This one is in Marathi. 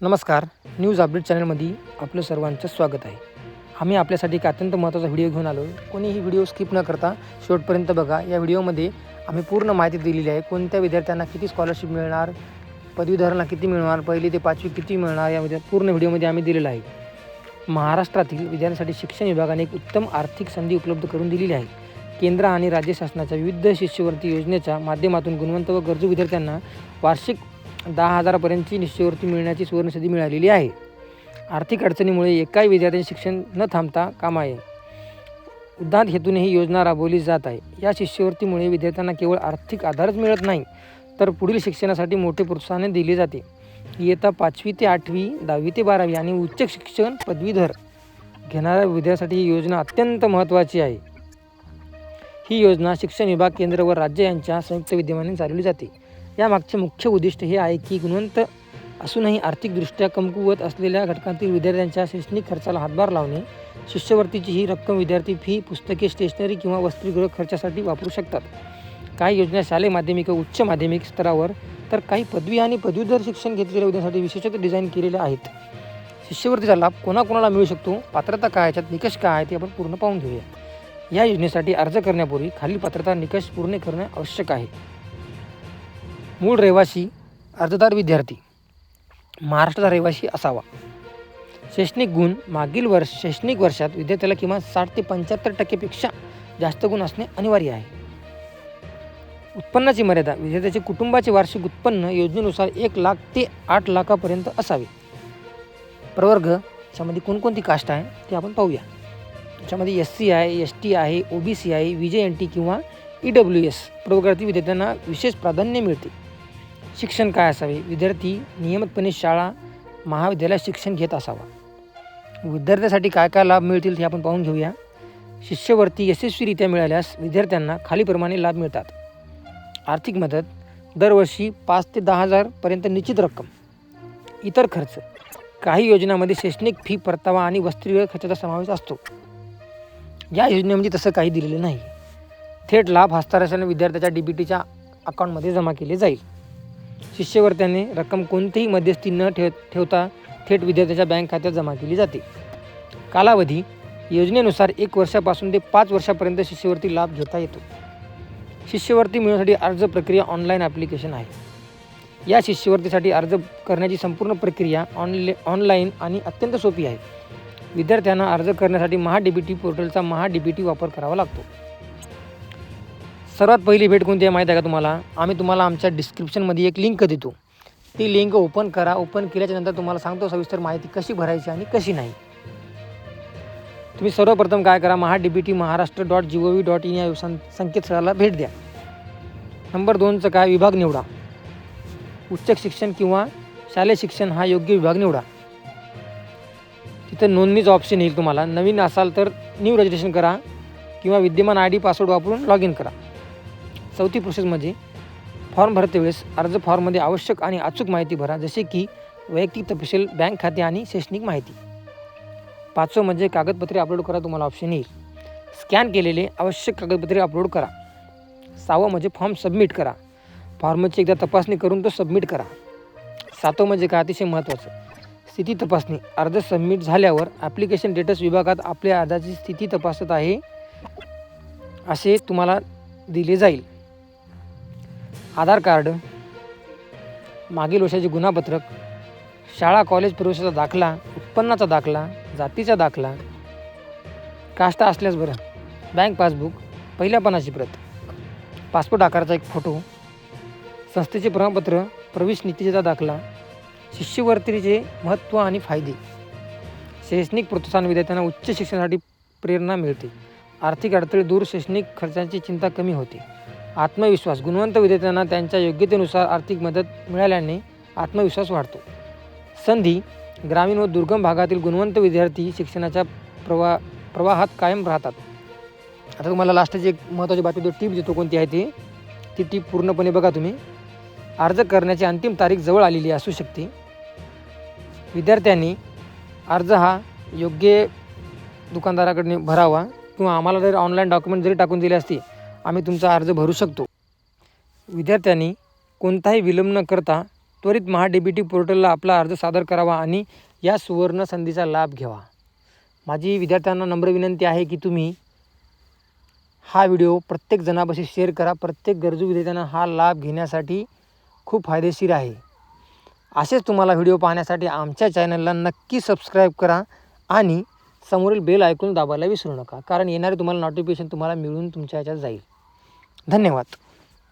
नमस्कार. न्यूज अपडेट चॅनलमध्ये आपलं सर्वांचं स्वागत आहे. आम्ही आपल्यासाठी एक अत्यंत महत्त्वाचा व्हिडिओ घेऊन आलो. कोणीही व्हिडिओ स्किप न करता शेवटपर्यंत बघा. या व्हिडिओमध्ये आम्ही पूर्ण माहिती दिलेली आहे. कोणत्या विद्यार्थ्यांना किती स्कॉलरशिप मिळणार पदवीधरांना किती मिळणार पहिली ते पाचवी किती मिळणार यामध्ये पूर्ण व्हिडिओमध्ये आम्ही दिलेलं आहे. महाराष्ट्रातील विद्यार्थ्यांसाठी शिक्षण विभागाने एक उत्तम आर्थिक संधी उपलब्ध करून दिलेली आहे. केंद्र आणि राज्य शासनाच्या विविध शिष्यवृत्ती योजनेच्या माध्यमातून गुणवंत व गरजू विद्यार्थ्यांना वार्षिक दहा हजारापर्यंतची निश्चयवृत्ती मिळण्याची सुवर्णसंधी मिळालेली आहे. आर्थिक अडचणीमुळे एकाही विद्यार्थ्यांचे शिक्षण न थांबता काम आहे. उद्दात हेतूने ही योजना राबवली जात आहे. या शिष्यवृत्तीमुळे विद्यार्थ्यांना केवळ आर्थिक आधारच मिळत नाही तर पुढील शिक्षणासाठी मोठे प्रोत्साहन दिले जाते. इयत्ता पाचवी ते आठवी दहावी ते बारावी आणि उच्च शिक्षण पदवीधर घेणाऱ्या विद्यार्थ्यांसाठी ही योजना अत्यंत महत्त्वाची आहे. ही योजना शिक्षण विभाग केंद्र व राज्य यांच्या संयुक्त विद्यमाने चालवली जाते. यामागचे मुख्य उद्दिष्ट हे आहे की गुणवंत असूनही आर्थिकदृष्ट्या कमकुवत असलेल्या घटकांतील विद्यार्थ्यांच्या शैक्षणिक खर्चाला हातभार लावणे शिष्यवृत्तीची ही रक्कम विद्यार्थी फी पुस्तके स्टेशनरी किंवा वस्त्रीगृह खर्चासाठी वापरू शकतात. काही योजना शालेय माध्यमिक व उच्च माध्यमिक स्तरावर तर काही पदवी आणि पदवीधर शिक्षण घेतलेल्या विद्यार्थ्यांसाठी विशेषतः डिझाईन केलेल्या आहेत. शिष्यवृत्तीचा लाभ कोणाकोणाला मिळू शकतो? पात्रता काय याच्यात निकष काय आहे? ते आपण पूर्ण पाहून घेऊया. या योजनेसाठी अर्ज करण्यापूर्वी खालील पात्रता निकष पूर्ण करणे आवश्यक आहे. मूळ रहिवासी अर्जदार विद्यार्थी महाराष्ट्राचा रहिवासी असावा. शैक्षणिक गुण मागील वर्ष शैक्षणिक वर्षात विद्यार्थ्याला किमान साठ ते पंच्याहत्तर टक्केपेक्षा जास्त गुण असणे अनिवार्य आहे. उत्पन्नाची मर्यादा विद्यार्थ्याचे कुटुंबाचे वार्षिक उत्पन्न योजनेनुसार एक लाख ते आठ लाखापर्यंत असावे. प्रवर्ग याच्यामध्ये कोणकोणती कास्ट आहे ते आपण पाहूया. त्याच्यामध्ये एस सी आहे एस टी आहे ओ बी सी आहे विजय एन टी किंवा ई डब्ल्यू एस प्रवर्गातील विद्यार्थ्यांना विशेष प्राधान्य मिळते. शिक्षण काय असावे? विद्यार्थी नियमितपणे शाळा महाविद्यालयात शिक्षण घेत असावा. विद्यार्थ्यासाठी काय काय लाभ मिळतील ते आपण पाहून घेऊया. शिष्यवृत्ती यशस्वीरित्या मिळाल्यास विद्यार्थ्यांना खालीप्रमाणे लाभ मिळतात. आर्थिक मदत दरवर्षी पाच ते दहा हजारपर्यंत निश्चित रक्कम इतर खर्च काही योजनांमध्ये शैक्षणिक फी परतावा आणि वस्त्रीय खर्चाचा समावेश असतो. या योजनेमध्ये तसं काही दिलेलं नाही. थेट लाभ हस्तांतरण विद्यार्थ्याच्या डी बी टीच्या अकाउंटमध्ये जमा केले जाईल. शिष्यवर्त्याने रक्कम कोणतीही मध्यस्थी न ठेव ठेवता थेट विद्यार्थ्याच्या बँक खात्यात जमा केली जाते. कालावधी योजनेनुसार एक वर्षापासून ते पाच वर्षापर्यंत शिष्यवृत्ती लाभ घेता येतो. शिष्यवृत्ती मिळवण्यासाठी अर्ज प्रक्रिया ऑनलाईन ॲप्लिकेशन आहे. या शिष्यवृत्तीसाठी अर्ज करण्याची संपूर्ण प्रक्रिया ऑनले ऑनलाईन आणि अत्यंत सोपी आहे. विद्यार्थ्यांना अर्ज करण्यासाठी महा डी बी टी पोर्टलचा महा डी बी टी वापर करावा लागतो. सर्वात पहिली भेट कोणती आहे माहीत आहे का तुम्हाला? आम्ही तुम्हाला आमच्या डिस्क्रिप्शनमध्ये एक लिंक देतो. ती लिंक ओपन करा. ओपन केल्याच्यानंतर तुम्हाला सांगतो सविस्तर माहिती कशी भरायची आणि कशी नाही. तुम्ही सर्वप्रथम काय करा? Maha D B T Maharashtra dot G O V dot in या सं संकेतस्थळाला भेट द्या. नंबर दोनचं काय? विभाग निवडा. उच्च शिक्षण किंवा शालेय शिक्षण हा योग्य विभाग निवडा. तिथं नोंदणीचं ऑप्शन येईल तुम्हाला. नवीन असाल तर न्यू रजिस्ट्रेशन करा किंवा विद्यमान आय डी पासवर्ड वापरून लॉग इन करा. चौथी प्रोसेस म्हणजे फॉर्म भरते वेळेस अर्ज फॉर्ममध्ये आवश्यक आणि अचूक माहिती भरा जसे की वैयक्तिक तपशील बँक खाते आणि शैक्षणिक माहिती. पाचवं म्हणजे कागदपत्रे अपलोड करा तुम्हाला ऑप्शन येईल. स्कॅन केलेले आवश्यक कागदपत्रे अपलोड करा. सहावं म्हणजे फॉर्म सबमिट करा. फॉर्मची एकदा तपासणी करून तो सबमिट करा. सातवं म्हणजे काय? अतिशय महत्त्वाचं. स्थिती तपासणी. अर्ज सबमिट झाल्यावर ॲप्लिकेशन डेटस विभागात आपल्या अर्जाची स्थिती तपासत आहे असे तुम्हाला दिले जाईल. आधार कार्ड मागील वर्षाचे गुन्हापत्रक शाळा कॉलेज प्रवेशाचा दाखला उत्पन्नाचा दाखला जातीचा दाखला कास्ट असल्यास बरं. बँक पासबुक पहिल्या पानाची प्रत पासपोर्ट आकाराचा एक फोटो संस्थेचे प्रमाणपत्र प्रवेश नीतीचा दाखला शिष्यवृत्तीचे महत्त्व आणि फायदे. शैक्षणिक प्रोत्साहन विद्यार्थ्यांना उच्च शिक्षणासाठी प्रेरणा मिळते. आर्थिक अडथळे दूर शैक्षणिक खर्चांची चिंता कमी होते. आत्मविश्वास गुणवंत विद्यार्थ्यांना त्यांच्या योग्यतेनुसार आर्थिक मदत मिळाल्याने आत्मविश्वास वाढतो. संधी ग्रामीण व दुर्गम भागातील गुणवंत विद्यार्थी शिक्षणाच्या प्रवा प्रवाहात कायम राहतात. आता तुम्हाला लास्टची एक महत्त्वाची बातमी तो टीप देतो कोणती आहे ती? ती टीप पूर्णपणे बघा तुम्ही. अर्ज करण्याची अंतिम तारीख जवळ आलेली असू शकते. विद्यार्थ्यांनी अर्ज हा योग्य दुकानदाराकडून भरावा किंवा आम्हाला जर ऑनलाईन डॉक्युमेंट जरी टाकून दिले असते आम्ही तुमचा अर्ज भरू शकतो. विद्यार्थ्यांनी कोणताही विलंब न करता त्वरित महा पोर्टलला आपला अर्ज सादर करावा आणि या सुवर्ण संधीचा लाभ घ्यावा. माझी विद्यार्थ्यांना नम्र विनंती आहे की तुम्ही हा व्हिडिओ प्रत्येक जणापाशी शेअर करा. प्रत्येक गरजू विद्यार्थ्यांना हा लाभ घेण्यासाठी खूप फायदेशीर आहे. असेच तुम्हाला व्हिडिओ पाहण्यासाठी आमच्या चॅनलला नक्की सबस्क्राईब करा आणि समोरील बेल ऐकून दाबायला विसरू नका कारण येणारे तुम्हाला नोटिफिकेशन तुम्हाला मिळून तुमच्या ह्याच्यात जाईल. धन्यवाद.